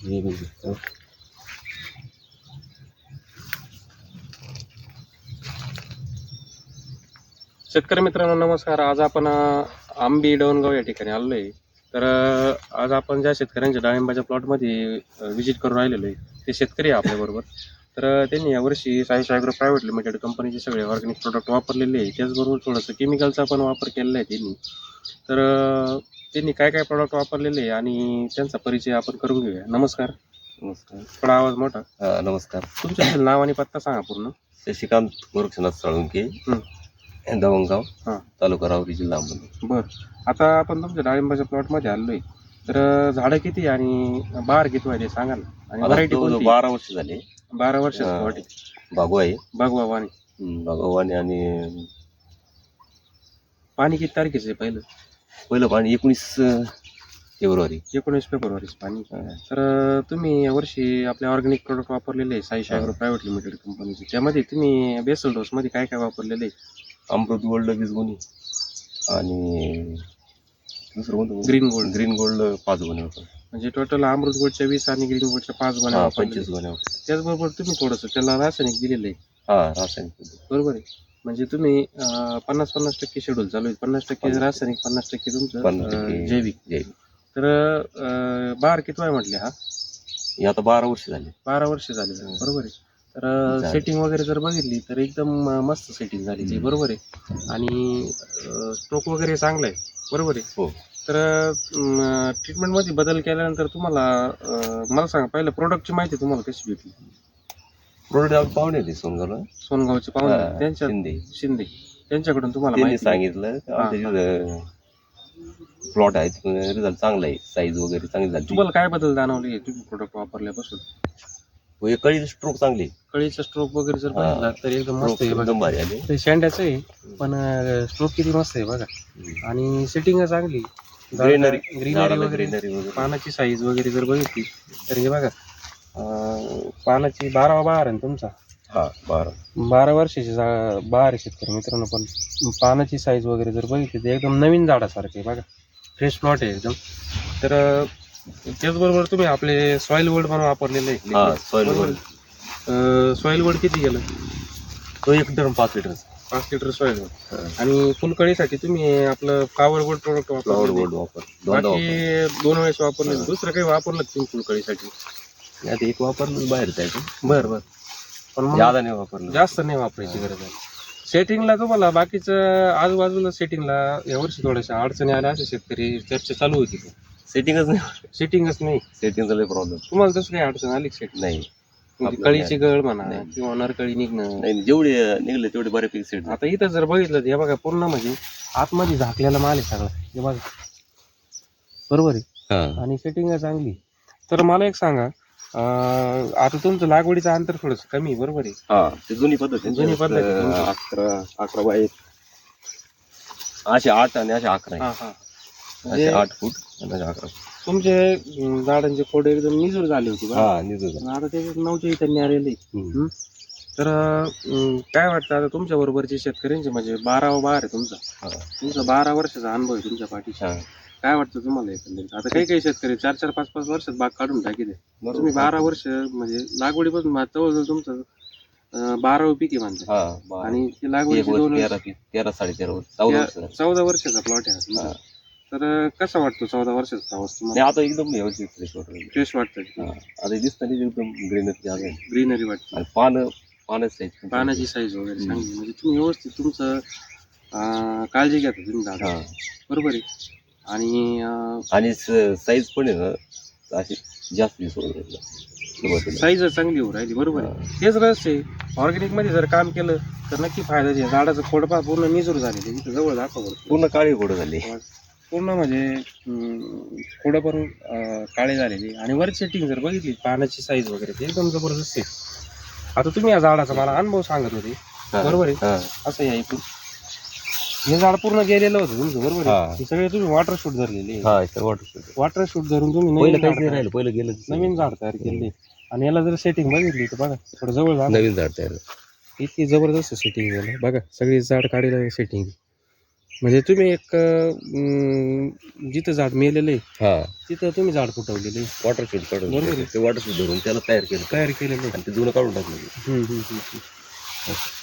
हे बघ. शेतकरी मित्रांनो नमस्कार आज आपण आंबी डोनगाव या ठिकाणी आलेलो आहे तर आज आपण ज्या शेतकऱ्यांच्या डाळिंबाच्या प्लॉटमध्ये व्हिजिट करून राहिलेलो आहे ते शेतकरी आहे आपल्याबरोबर तर त्यांनी यावर्षी सायन्स ॲग्रो प्रायव्हेट लिमिटेड कंपनीचे सगळे ऑर्गॅनिक प्रोडक्ट वापरलेले आहे. त्याचबरोबर थोडंसं केमिकलचा पण वापर केलेला आहे त्यांनी. तर त्यांनी काय काय प्रोडक्ट वापरलेले आहे आणि त्यांचा परिचय आपण करून घेऊया. नमस्कार. नमस्कार. थोडा आवाज मोठा. हा नमस्कार. तुमचं नाव आणि पत्ता सांगा पूर्ण. शशिकांत गोरक्षनाथ साळुंके. दवंगाव हां. तालुका राहुरी जिल्हा अहमदनगर बर. आता आपण तुमच्या डाळिंबाच्या प्लॉटमध्ये आलोय. तर झाडं किती आणि बार किती आहे ते सांगा ना आणि मला व्हरायटी जवळजवळ कोणती? बारा वर्ष झाले. बारा वर्षाचं. प्लॉट आहे बागू आहे? बागवा आणि हं, बागवानी आणि पाणी किती तारखेचं आहे पहिलं? पहिलं पाणी एकोणीस फेब्रुवारी. एकोणीस फेब्रुवारीच पाणी. तर तुम्ही यावर्षी आपले ऑर्गॅनिक प्रोडक्ट वापरलेले आहे साई. ॲग्रो प्रायव्हेट लिमिटेड कंपनीचे त्यामध्ये तुम्ही बेसल डोस मध्ये काय काय वापरलेले आहे? अमृत गोल्ड वीस गुणी आणि दुसरं कोणतं ग्रीन गोल्ड ग्रीन गोल्ड पाच गुणी होतं म्हणजे टोटल अमृत गोल्डच्या वीस आणि ग्रीन गोल्डच्या पाच गोण्या हा पंचवीस होतं त्याचबरोबर तुम्ही थोडंसं त्याला रासायनिक दिलेलं आहे. हा रासायनिक पद्धत. बरोबर आहे. म्हणजे तुम्ही पन्नास पन्नास टक्के शेड्यूल चालू आहे. पन्नास टक्के पन्नास. रासायनिक पन्नास टक्के तुमचं पन्नास अं, टक्के जैविक. जैविक. तर अं, बार किती आहे म्हटले हा? हे आता बारा वर्ष झाले. बारा वर्ष झाले. हं. बरोबर आहे. तर. सेटिंग वगैरे जर बघितली तर एकदम अं, मस्त सेटिंग झाली ती. बरोबर आहे. आणि स्ट्रोक वगैरे चांगला आहे. बरोबर आहे. हो. तर ट्रीटमेंटमध्ये बदल केल्यानंतर तुम्हाला अं, मला सांगा पहिलं प्रोडक्टची माहिती तुम्हाला कशी भेटली? प्रोडक्ट आपण पाहुणे होते सोनगावला. सोनगावचे हा, पाहुणे त्यांच्या शिंदे. शिंदे. त्यांच्याकडून तुम्हाला त्यांनी माहिती सांगितलं प्लॉट आहे रिझल्ट चांगला आहे. साईज वगैरे चांगली झाली. तुम्हाला काय बदल जाणवले तुम्ही प्रोडक्ट वापरल्यापासून? हो, हे कळी स्ट्रोक चांगली. कळीचा स्ट्रोक वगैरे जर. बघितला तर एकदम मस्त आहे बघा. एकदम भारी आले ते शेंड्याचं आहे पण स्ट्रोक किती मस्त आहे बघा. आणि सेटिंग चांगली. ग्रीनरी ग्रीनरी वगैरे ग्रीनरी वगैरे. पानाची साईज वगैरे जर बघितली तर हे बघा अं, पानाची बारावा बहार आहे ना तुमचा? हा बारा. बारा वर्षाची जा- बहार आहे शेतकरी मित्रांनो पण पानाची साईज वगैरे जर बघितली तर एकदम नवीन झाडासारखे आहे बघा. फ्रेश प्लॉट आहे एकदम. तर अं, त्याचबरोबर तुम्ही आपले सॉइल वोल्ड पण वापरलेले आहे हा सॉइल सॉइल वोल्ड किती गेलं? तो एक ड्रम पाच लिटर पाच लिटर सॉइल वोल्ड आणि फुलकळीसाठी तुम्ही आपलं फ्लावर गोल्ड प्रोडक्ट फ्लॉवर वापरले गोल्ड वापर. दोनदा वापर. बाकी दोन वेळेस वापरले. दुसरं काही वापरलं का तुम्ही फुलकळीसाठी? आता एक वापरलं बाहेर जायचं बर बर. पण मग ज्यादा नाही वापरलं. जास्त नाही वापरायची गरज आहे. सेटिंगला तुम्हाला बाकीचं आजूबाजूला सेटिंगला यावर्षी थोड्याशा अडचणी आल्या असे शेतकरी चर्चा चालू होती. सेटिंगच नाही. सेटिंगच नाही. सेटिंगचा लय प्रॉब्लेम तुम्हाला तसं काही अडचण आली सेटिंग नाही. म्हणजे कळीची गळ म्हणा नाही. किंवा नरकळी निघणं. नाही जेवढे निघले तेवढे बऱ्यापैकी सेट आता इथं जर बघितलं तर हे बघा पूर्ण म्हणजे आतमध्ये झाकलेला माल आहे सगळा. हे बघा. बरोबर आहे? हा. आणि सेटिंग चांगली. तर मला एक सांगा अं, आता तुमचं लागवडीचं अंतर थोडंसं कमी आहे, बरोबर आहे? हा ते जुनी पद्धत आहे. जुनी पद्धत आहे अं, तुमची. अकरा अकरा बाय एक. असे आठ आणि असे अकरा आहे. हा हा. असे आठ फूट आणि असे अकरा तुमचे अं, झाडांचे खोड एकदम निजूर झाले होते बा. हा. आता त्याच्यात नऊच्या इथं हम्म. तर अं, काय वाटतं आता तुमच्या बरोबरचे शेतकऱ्यांचे म्हणजे बारा बार आहे तुमचा हा. तुमचा बारा वर्षाचा अनुभव आहे तुमच्या पाठीशी हा. काय वाटतं तुम्हाला एकंदरीत आता काही काही शेतकरी चार चार पाच पाच वर्षात बाग काढून टाकी तुम्ही बारा वर्ष म्हणजे लागवडीपासून मा- जवळजवळ तुमचं अं, बारावं पीक आहे म्हणतात हा बारा. आणि ते एक वर्ष दोन तेरा पीक तेरा साडेतेरा वर्ष चौदा वर्ष झाली. चौदा वर्षाचा प्लॉट आहे हा. हा. तर कसा वाटतो चौदा वर्षाचा प्रवास तुम्हाला आता एकदम व्यवस्थित फ्रेश वाटत फ्रेश वाटतं आता दिसतं नाही एकदम ग्रीनरी जागा आहे. ग्रीनरी वाटते. आणि पानं पानच साईज पानाची साईज वगैरे. चांगली. म्हणजे तुम्ही व्यवस्थित तुमचं अं, काळजी घेता तुम्ही हा. झाडा बरोबर आहे. आणि अं, आणि साईज पण आहे ना अशी जास्त होती सुरुवातीला. साईज चांगली होऊ राहिली बरोबर आहे. तेच रहस्य आहे. ऑर्गॅनिकमध्ये जर काम केलं तर नक्की फायदा आहे झाडाचं खोडपा पूर्ण निजूर झालेले इथं जवळ दाखवा बरं. पूर्ण काळी घोडं झाली. पूर्ण म्हणजे अं, काळे झालेले. आणि वर सेटिंग जर बघितली पानाची साईज वगैरे ते एकदम जबरदस्त आहे. आता तुम्ही या झाडाचा मला अनुभव सांगत होते. बरोबर आहे? असं या इकडून हे झाड पूर्ण गेलेलं होतं तुमचं बरोबर. आहे? सगळे तुम्ही वॉटर शूट धरलेले water shoot. वॉटर शूट धरून तुम्ही पहिलं नवीन पहिलं गेलं नवीन झाड तयार केले आणि याला जर सेटिंग बघितली तर बघा थोडं जवळ नवीन झाड तयार. इतकी जबरदस्त सेटिंग झालं बघा सगळी झाड काढायला सेटिंग म्हणजे तुम्ही एक अं, जिथं झाड मेलेलं आहे हा. तिथं तुम्ही झाड फुटवलेलं आहे. वॉटर शूट काढून बरोबर आहे. ते वॉटर शूट धरून त्याला तयार केलं. तयार केलेलं आहे. आणि ते जुनं काढून टाकलं. हम्म, हम्म, हम्म, हम्म.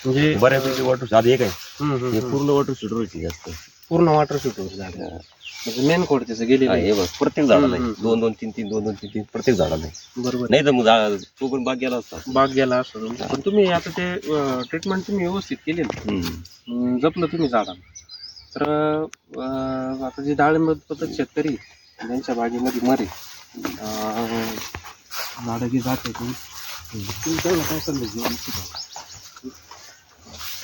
म्हणजे बऱ्यापैकी वॉटर आता एक आहे. हम्म, हम्म, हे हम्म. पूर्ण वॉटर शूट रोयची जास्त पूर्ण वॉटर शूट झाड म्हणजे मेन खोड त्याचं गेलेलं हा, आहे. हे बघ प्रत्येक झाडाला हम्म, आहे. हम्म. दोन दोन तीन तीन दोन दोन तीन तीन प्रत्येक झाडाला आहे. बरोबर नाही तर मग तो पण बाग गेला असता. बाग गेला असं पण तुम्ही आता ते ट्रीटमेंट तुम्ही व्यवस्थित केली ना हम्म. अं, जपलं तुम्ही झाडाला. तर अं, आता जे डाळिंब उत्पादक शेतकरी ज्यांच्या बागेमध्ये मरे अं, झाडं जी जाते ती तुम्ही त्याला काय संदेश देऊ इच्छिता?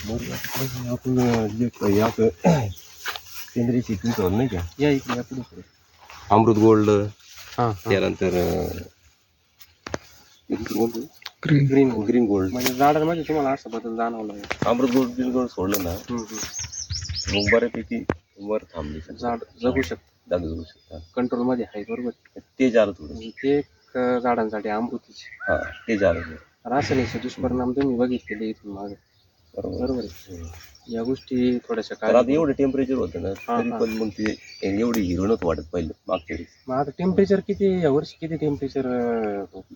बरं, आपण जे काही आपलं सेंद्रिय शेती करून नाही का या इकडे पुढे अमृत गोल्ड हां त्यानंतर अं, ग्रीन ग्रीन गोल्ड म्हणजे झाडांमध्ये तुम्हाला असं बदल जाणवला. अमृत गोल्ड ग्रीन गोल्ड सोडलं ना. मग बऱ्यापैकी वर थांबली झाड जगू शकतं. जाग जगू शकतात. कंट्रोलमध्ये आहे बरोबर. ते झालं थोडं म्हणजे ते एक झाडांसाठी अमृतीचे हा ते झालं रासायनिकचे दुष्परिणाम तुम्ही बघितलेले इथून मागे. बरोबर. बरोबर. आहे. या गोष्टी थोड्याशा तर आता काय एवढं टेम्परेचर होतं ना हा, तरी हा. पण मग ते एवढी हिरवण नव्हतं वाटत पहिलं मागच्या वेळेस. मग आता टेम्परेचर किती या वर्षी किती टेम्परेचर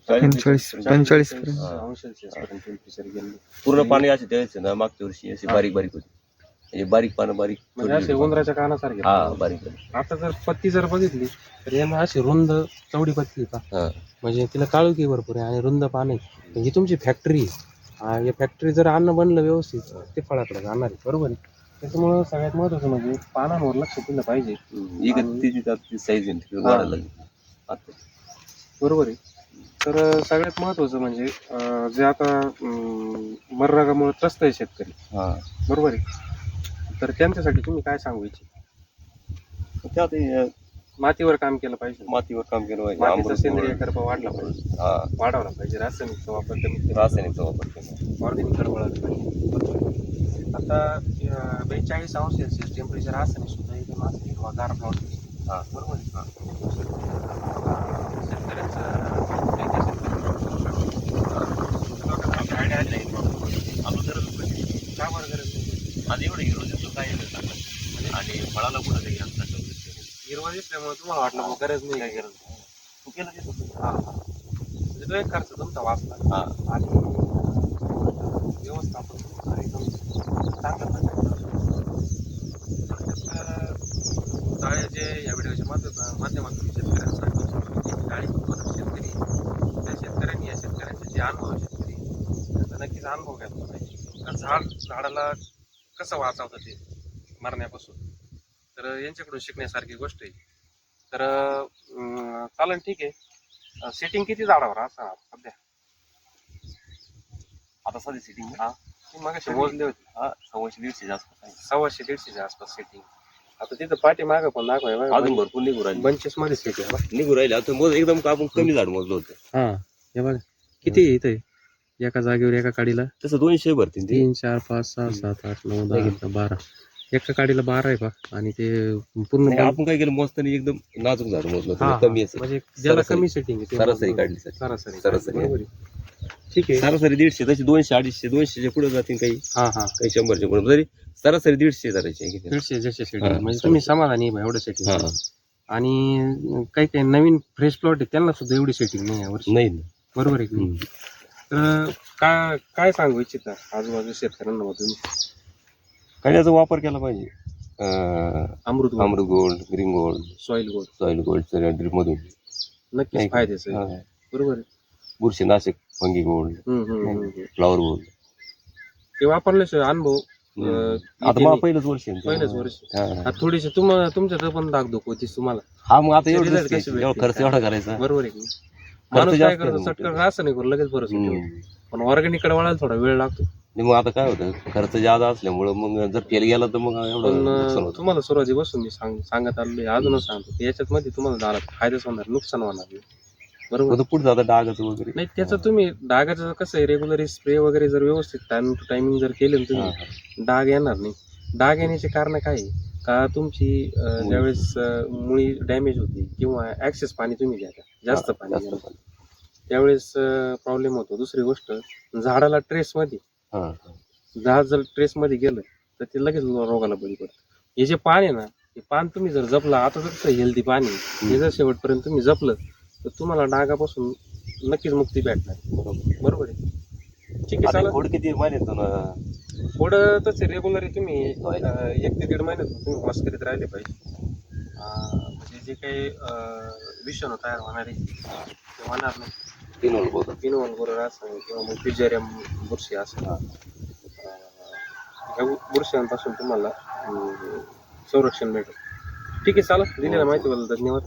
पंचेचाळीस पंचेचाळीस पर्यंत. अंश सेल्सिअस पर्यंत टेम्परेचर गेले. पूर्ण पाणी असे द्यायचं ना मागच्या वर्षी असे बारीक बारीक होते. म्हणजे बारीक पानं बारीक म्हणजे असे उंदराच्या कानासारखे हा बारीक बारीक. आता जर पत्ती जर बघितली तर यांना अशी रुंद चौडी पत्ती आहे का? हा. म्हणजे तिला काळुकी भरपूर आहे आणि रुंद पान आहे म्हणजे तुमची फॅक्टरी या फॅक्टरी जर अन्न बनलं व्यवस्थित ते फळाकडे जाणार आहे. बरोबर आहे. त्याच्यामुळं सगळ्यात महत्वाचं म्हणजे पानांवर लक्ष दिलं पाहिजे. तिची साईज वाढायला लागली. आता. बरोबर आहे. तर सगळ्यात महत्वाचं म्हणजे अं, जे आता अं, मर्रागामुळे त्रस्त आहे शेतकरी. हा. बरोबर आहे. तर त्यांच्यासाठी तुम्ही काय सांगू इच्छिता? त्यात हे, मातीवर काम केलं पाहिजे. मातीवर काम केलं पाहिजे. मातीचा अमृत सेंद्रिय. करपा वाढला पाहिजे. हा. वाढवला पाहिजे. रासायनिकचा वापर कमी रासायनिकचा वापर केला. ऑर्गॅनिक वाढवला पाहिजे. आता बेचाळीस अंश सेल्सिअस टेम्परेचर असं नाही सुद्धा एकदम असं हिरवा गार हा. बरोबर आहे हिरवा आणि एवढं हिरो दिसतो काय नाही चांगलं. आणि फळाला कुठं काही असं टाकलं. दिसल्यामुळे तुम्हाला वाटलं बुवा गरज नाही काय गरज नाही. तू केलं ते तसं? हा हा. म्हणजे तो एक खर्च तुमचा वाचला हा आणि व्यवस्थापन तुमचं एकदम चांगलं प्रकारे तर जाळे जे या व्हिडिओच्या माध्यम माध्यमातून शेतकऱ्यांना सांगतो की गाडी उत्पादक शेतकरी त्या शेतकऱ्यांनी या शेतकऱ्यांचे जे अनुभव आहे शेतकरी त्याचा नक्कीच अनुभव घ्यायला पाहिजे तर झाड झाडाला कसं वाचवतं ते मरण्यापासून तर यांच्याकडून शिकण्यासारखी गोष्ट आहे. तर अं, चालेल ठीक आहे. सेटिंग किती झाडावर असं सध्या? आता साधी सिटिंग हा. मग मोजले होते हा सव्वाशे दीडशे जास्त आहे. सव्वाशे दीडशेच्या आसपास सेटिंग आता तिथं पाठी मागं पण दाखवाय अजून भरपूर निघू राहिले. पंचवीसमध्ये सेट आहे ना निघू राहिले. आता मोज एकदम का आपण कमी झाड मोजलं होतं. हा हे बघा. किती आहे इथे? एका जागेवर एका काडीला? तसं दोनशे भरतील ते. तीन चार पाच सहा सात आठ नऊ दहा अकरा, बारा. एका काडीला बारा आहे बा आणि ते पूर्ण नाही, आपण काय केलं मोजताना एकदम नाजूक झाड मोजलं हा, हा. कमी असं म्हणजे ज्याला सरासरी. कमी सेटिंग सरासरी. काढली सर सरासरी सरासरी. बरोबर आहे. ठीक आहे सरासरी दीडशे तशी दोनशे अडीचशे दोनशेच्या पुढे जातील काही हा हा काही शंभरच्या पुढे तरी सरासरी दीडशे करायचे किती? दीडशे जसे हा, सेटिंग म्हणजे तुम्ही समाधानी आहे बा एवढं सेटिंग हा आणि काही काही नवीन फ्रेश प्लॉट आहे त्यांना सुद्धा एवढी सेटिंग नाही यावर्षी नाही ना. बरोबर आहे की नाही? हम्म. तर काय काय सांगू इच्छिता आजूबाजू शेतकऱ्यांना बा तुम्ही काही याचा वापर केला पाहिजे अं, Amrit Amrit gold green gold soil gold soil gold drip मधून नक्कीच. फायद्याचं आहे हा. बरोबर आहे बुरशीनाशक फंगी गोल्ड हम्म, हम्म, हम्म, हम्म. फ्लॉवर गोल्ड ते वापरल्याशिवाय अनुभव अं, आता मला. पहिलंच वर्ष आहे. पहिलंच वर्ष हा. आता थोडीशी तुम्हाला तुमच्यात पण दागदुख होतीस तुम्हाला हा मग आता एवढं risk आहे. खर्च एवढा करायचा बरोबर आहे की नाही? माणूस काय करतो ना चटकन. रासायनिक लगेच हम्म. पण ऑर्गॅनिककडे वळायला थोडा वेळ लागतो मग आता काय होतं खर्च जादा असल्यामुळं मग जर फेल गेला तर मग एवढं नुकसान होतं तुम्हाला सुरुवातीपासून मी सांग सांगत आलो अजूनच सांगतो की याच्यात मध्ये तुम्हाला झाला फायदाच होणार नुकसान होणार नाही बरोबर मग पुढे जाता डागाचं वगैरे नाही त्याचं तुम्ही डागाचं कसं आहे रेग्युलर स्प्रे वगैरे जर व्यवस्थित टाइम टू टायमिंग जर केलं ना हा, तुम्ही हा. डाग येणार नाही डाग येण्याचे कारण काय आहे? का तुमची अं, मुळी. ज्यावेळेस अं, मुळी डॅमेज होती किंवा ऍक्सेस पाणी तुम्ही घ्या जास्त पाणी जास्त घ्या. पाणी. त्यावेळेस प्रॉब्लेम होतो दुसरी गोष्ट झाडाला ट्रेस मध्ये हा, हा. झाड जर ट्रेस मध्ये गेलं तर ते लगेच रोगाला बळी पडतं. हे जे पान आहे ना हे पान तुम्ही जर जपलं आता जर हेल्दी पान आहे. हे जर शेवटपर्यंत तुम्ही जपलं तर तुम्हाला डागापासून नक्कीच मुक्ती भेटणार. बरोबर बरोबर आहे? ठीक आहे आता चालेल किती महिन्यातून अं, पुढं तसे रेग्युलर तुम्ही अं, एक ते दीड महिन्यातून तुम्ही वॉश करीत राहिले पाहिजे. अं, म्हणजे जे काही अं, विषाणू तयार होणार आहे ते होणार नाही. बोलतात पिनवल बरोबर असं किंवा मग फिजेरियम बुरशी असं ह्या बुरशांपासून तुम्हाला संरक्षण भेटेल ठीक आहे चालेल दिलेल्या माहितीबद्दल धन्यवाद